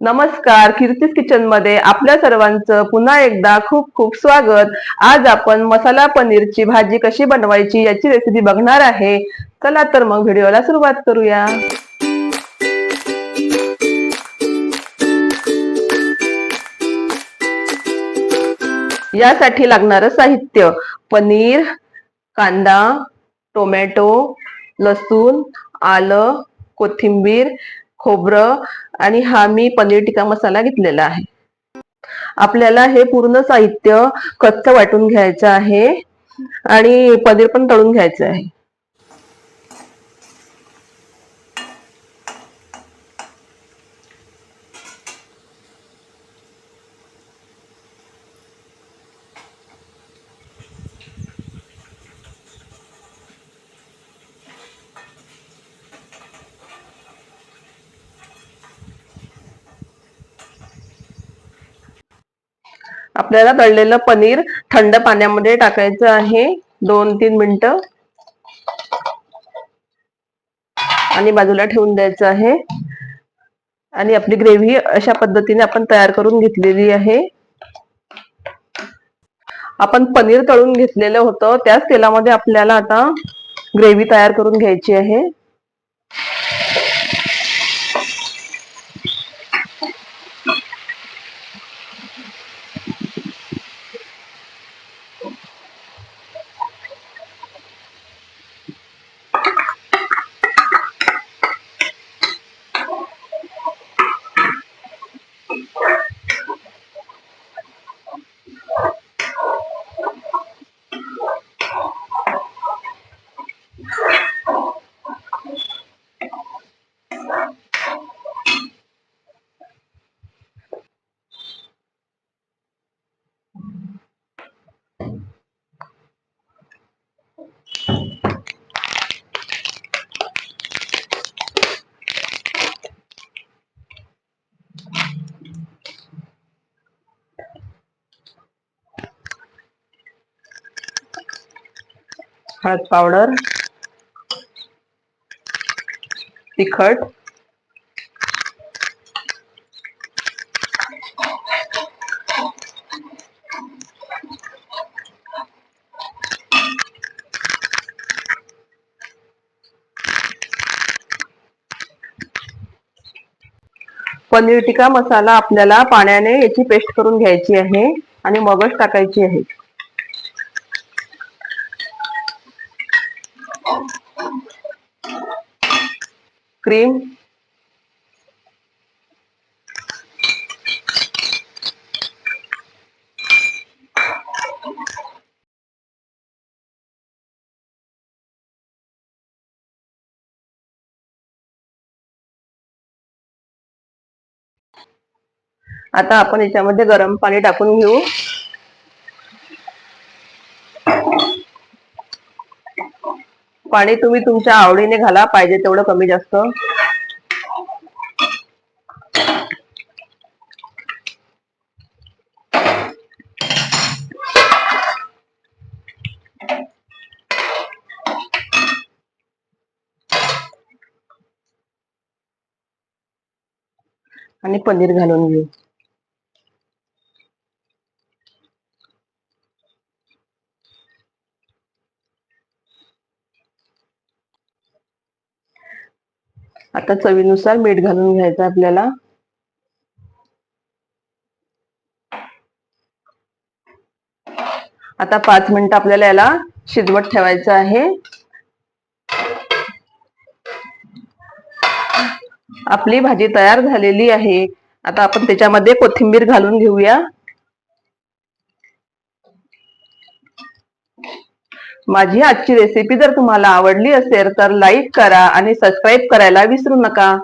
नमस्कार कीर्तीस किचनमध्ये आपल्या सर्वांचं पुन्हा एकदा खूप खूप स्वागत. आज आपण मसाला पनीरची भाजी कशी बनवायची याची रेसिपी बघणार आहे. चला तर मग व्हिडिओला सुरुवात करूया. यासाठी लागणारं साहित्य पनीर कांदा टोमॅटो लसूण आलं कोथिंबीर खोबरं आणि हा मी पनीर टिक्का मसाला घेतलेला आहे. आपल्याला हे पूर्ण साहित्य कच्च वाटून घ्यायचं आहे आणि पनीर पण तळून घ्यायचं आहे. आपल्याला तळलेलं पनीर थंड पाण्यामध्ये टाकायचं आहे. दोन तीन मिनिटं. आणि बाजूला ठेवून द्यायचं आहे. आणि आपली ग्रेव्ही अशा पद्धतीने आपण तयार करून घेतलेली आहे. आपण पनीर तळून घेतलेलं होतं. त्याच तेलामध्ये आपल्याला आता ग्रेव्ही तयार करून घ्यायची आहे. हळद पावडर तिखट पनीर टिक्का मसाला आपल्याला पाण्याने याची पेस्ट करून घ्यायची आहे आणि मगच टाकायची आहे. क्रीम. आता आपण याच्यामध्ये गरम पाणी टाकून घेऊ. पाणी तुम्ही तुमच्या आवडीने घाला पाहिजे तेवढं कमी जास्त. आणि पनीर घालून घेऊ. आता चवीनुसार मीठ घालून घ्यायचं आपल्याला. आता पाच मिनिटं आपल्याला याला शिजवत ठेवायचं आहे. आपली भाजी तयार झालेली आहे. आता आपण त्याच्यामध्ये कोथिंबीर घालून घेऊया. माझी आजची रेसिपी जर तुम्हाला आवडली असेल तर लाईक करा आणि सबस्क्राईब करायला विसरू नका.